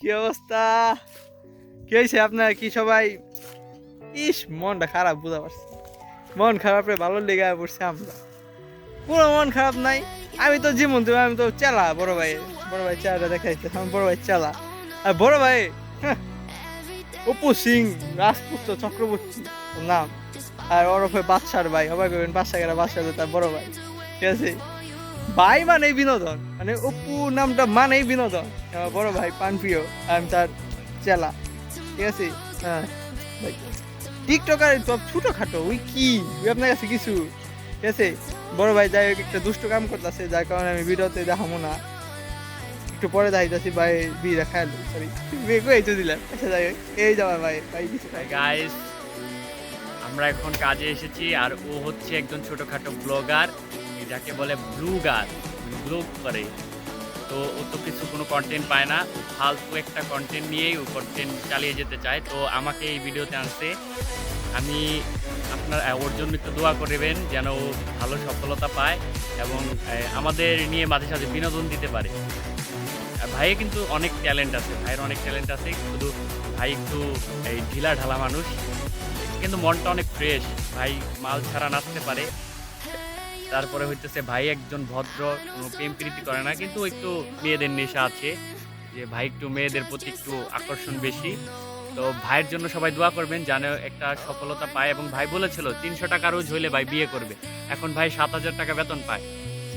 কি অবস্থা? কি হয়েছে আপনার? কি সবাই? ইস মনটা খারাপ বুঝা পারছি মন খারাপে ভালো লেগে পড়ছে আমরা। পুরো মন খারাপ নাই। আমি তো জীবন তুমি আমি তো চালা বড় ভাই। বড় ভাই চালাটা দেখাইছে আমি বড় ভাই চালা। আর বড় ভাই হ্যাঁ, অপু সিং রাজপুত্র চক্রবর্তী নাম। আর ওরফে বাদশার ভাই সবাই করবেন বাদশা গেরা বাদশা তার বড় ভাই। ঠিক আছে? ভাই মানেই বিনোদন। মানে অপু নামটা মানেই বিনোদন। আমার বড় ভাই পানপ্রিয় আমি তার চেলা। ঠিক আছে? হ্যাঁ। টিকটকার সব ছোটখাটো ওই কি? ওই আপনার কাছে কিছু? ঠিক আছে? বড় ভাই যাই হোক একটা দুষ্ট কাম করতেছে যার কারণে আমি ভিডিওতে দেখাবো না। একটু পরে দেখাইতেছি ভাই বিয়ে দেখাল সরি বিয়ে করে তো দিলাম। আচ্ছা যাই হোক এই যাওয়া ভাই ভাই কিছু গাইস আমরা এখন কাজে এসেছি আর ও হচ্ছে একজন ছোটখাটো ব্লগার যাকে বলে ব্লুগার ব্লু করে। তো ও তো কিছু কোনো কন্টেন্ট পায় না। ফালতু একটা কন্টেন্ট নিয়েই ও কন্টেন্ট চালিয়ে যেতে চায়। তো আমাকে এই ভিডিওতে আনছে। আমি আপনার ওর জন্য একটু দোয়া করবেন যেন ও ভালো সফলতা পায় এবং আমাদের নিয়ে মাঝে সাঝে বিনোদন দিতে পারে। ভাইয়ে কিন্তু অনেক ট্যালেন্ট আছে। ভাইয়ের অনেক ট্যালেন্ট আছে। শুধু ভাই একটু, এই ঢিলা ঢালা মানুষ। কিন্তু মনটা অনেক ফ্রেশ ভাই মাল ছাড়া নাচতে পারে। তারপরে হইতেছে ভাই একজন ভদ্র, কোনো প্রেম প্রীতি করে না, কিন্তু একটু মেয়েদের নেশা আছে। যে ভাই একটু মেয়েদের প্রতি একটু আকর্ষণ বেশি। তো ভাইয়ের জন্য সবাই দোয়া করবেন যেন একটা সফলতা পায় এবং ভাই বলেছিল, তিনশো টাকা রোজ হইলে ভাই বিয়ে করবে। এখন ভাই সাত হাজার টাকা বেতন পায়।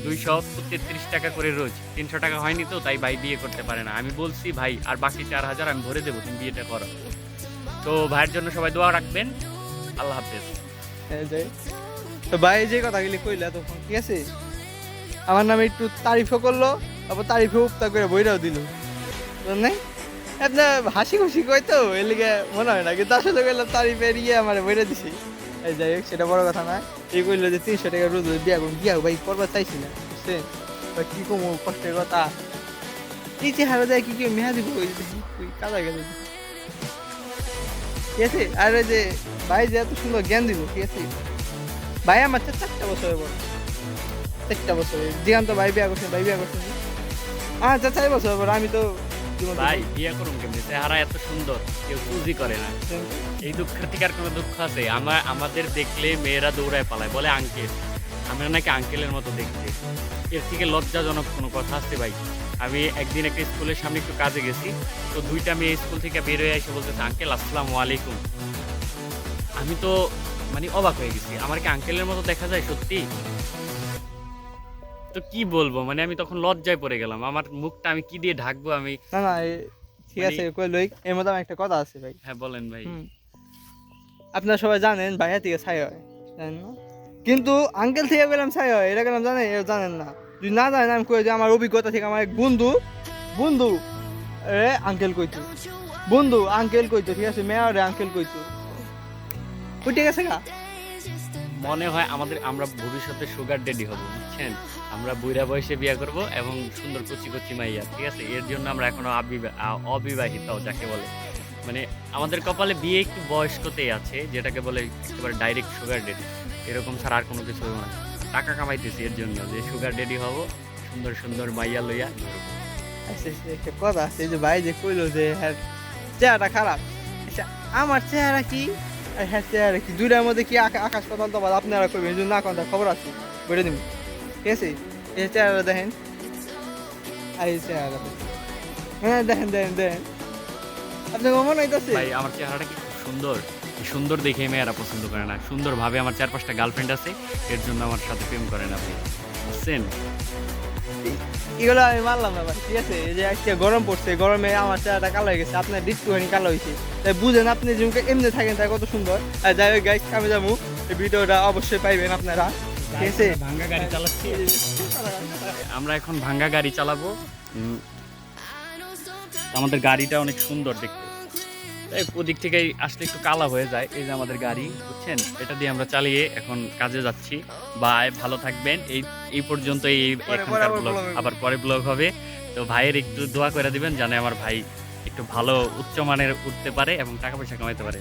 দুইশো তেত্রিশ টাকা করে রোজ। তিনশো টাকা হয়নি তো, তাই ভাই বিয়ে করতে পারে না। আমি বলছি, ভাই, আর বাকি চার হাজার আমি ভরে দেবো, তুমি বিয়েটা করো। তো ভাইয়ের জন্য সবাই দোয়া রাখবেন। আল্লাহ হাফেজ। এই যে। তো ভাই যে কথাগুলি কইলা তখন, ঠিক আছে? আমার নামে একটু তারিফও করল তারপর তারিফে উপতা করে বইটাও দিল। নাই? আপনার হাসি খুশি কই তো? এর লিগে মনে হয় না, কিন্তু আসলে কইলাম তারিফে ইয়ে আমার বইটা দিছি। এই যাই হোক, সেটা বড় কথা না। এই কইলো যে তিনশো টাকা রোজ বিয়া করুন। বিয়া ভাই, করবার চাইছি না বুঝছেন বা কি কমো, কষ্টের কথা। এই চেহারা দেয় কি কি মেহা দিব ওই যে কাদা গেল ঠিক আছে? আর যে ভাই যে এত সুন্দর জ্ঞান দিব ঠিক আছে? ভাই আমার চেয়ে চারটা বছর বড় চারটা বছরে জিগান্ত ভাই বিয়া করছেন ভাই বিয়া করছেন চেয়ে চার বছর বড় আমি তো ভাই বিয়ে করুন কেমনি? চেহারা এত সুন্দর কেউ পুঁজি করে না। এই দুঃখের থেকে আর কোনো দুঃখ আছে? আমার আমাদের দেখলে মেয়েরা দৌড়ায় পালায় বলে আঙ্কেল আমরা নাকি আঙ্কেলের মতো দেখতে। এর থেকে লজ্জাজনক কোনো কথা আছে ভাই? আমি একদিন একটা স্কুলের সামনে একটু কাজে গেছি তো দুইটা মেয়ে স্কুল থেকে বের হয়ে এসে বলতেছে আঙ্কেল আসসালামু আলাইকুম। আমি তো মানে অবাক হয়ে গেছি। আমার কি আঙ্কেলের মতো দেখা যায় সত্যি? তো কি বলব? মানে আমি তখন লজ্জায় পড়ে গেলাম। আমার মুখটা আমি কি দিয়ে ঢাকবো আমি না না ঠিক আছে কই লই এর মধ্যে আমার একটা কথা আছে ভাই। হ্যাঁ বলেন ভাই। আপনারা সবাই জানেন ভাইয়া থেকে ছাই হয় জানেন না? কিন্তু আঙ্কেল থেকে গেলাম ছাই হয় এটা গেলাম জানেন এটা জানেন না। যদি না জানেন আমি কই যে আমার অভিজ্ঞতা থেকে আমার এক বন্ধু বন্ধু এ আঙ্কেল কইতো। বন্ধু আঙ্কেল কইতো ঠিক আছে মেয়ারে আঙ্কেল কইতো। ওই গেছে গা? মনে হয় আমাদের আমরা ভবিষ্যতে সুগার ডেডি হব বুঝছেন? আমরা বুড়া বয়সে বিয়ে করব এবং সুন্দর কচি কচি মাইয়া ঠিক আছে? এর জন্য আমরা এখনও অবিবাহিত যাকে বলে। মানে আমাদের কপালে বিয়ে একটু বয়স্কতেই আছে যেটাকে বলে একেবারে ডাইরেক্ট সুগার ডেডি এরকম ছাড়া আর কোনো কিছু না। টাকা কামাইতেছি এর জন্য যে সুগার ডেডি হব সুন্দর সুন্দর মাইয়া লইয়া। আচ্ছা, একটা কথা আছে যে ভাই যে কইলো যে হ্যাঁ চেহারাটা খারাপ। আচ্ছা আমার চেহারা কি? হ্যাঁ চেহারা কি? দুইটার মধ্যে কি আকা- আকাশ পাতাল তো আপনারা কইবেন যদি না কোন খবর আছে? বলে দিন ঠিক আছে? এই চেহারা দেখেন। আর এই চেহারা হ্যাঁ দেখেন দেখেন দেখেন। আপনার মনে হইতাছে ভাই আমার চেহারাটা কি সুন্দর। সুন্দর দেখে মেয়েরা পছন্দ করে না। সুন্দর ভাবে আমার চার পাঁচটা গার্লফ্রেন্ড আছে। এর জন্য আমার সাথে প্রেম করেন আপনি। বুঝছেন? এগুলো আমি মানলাম ঠিক আছে? যে আজকে গরম পড়ছে, গরমে আমার চেহারাটা কালো হয়ে গেছে, আপনার কালো হয়েছে। তাই বুঝেন, আপনি এমনি থাকেন, তাই কত সুন্দর। আর যাই হোক আমি যাব। ভিডিওটা অবশ্যই পাইবেন আপনারা। ঠিক আছে? ভাঙ্গা গাড়ি চালাচ্ছি। আমরা এখন ভাঙ্গা গাড়ি চালাবো। আমাদের গাড়িটা অনেক সুন্দর দেখতে। এই ওদিক থেকে আসলে একটু কালা হয়ে যায় এই যে আমাদের গাড়ি বুঝছেন? এটা দিয়ে আমরা চালিয়ে এখন কাজে যাচ্ছি। বাই ভালো থাকবেন। এই এই পর্যন্ত এই এখনকার ব্লগ আবার পরে ব্লগ হবে। তো ভাইয়ের একটু দোয়া করে দিবেন জানে আমার ভাই একটু ভালো উচ্চ মানের উঠতে পারে এবং টাকা পয়সা কামাইতে পারে।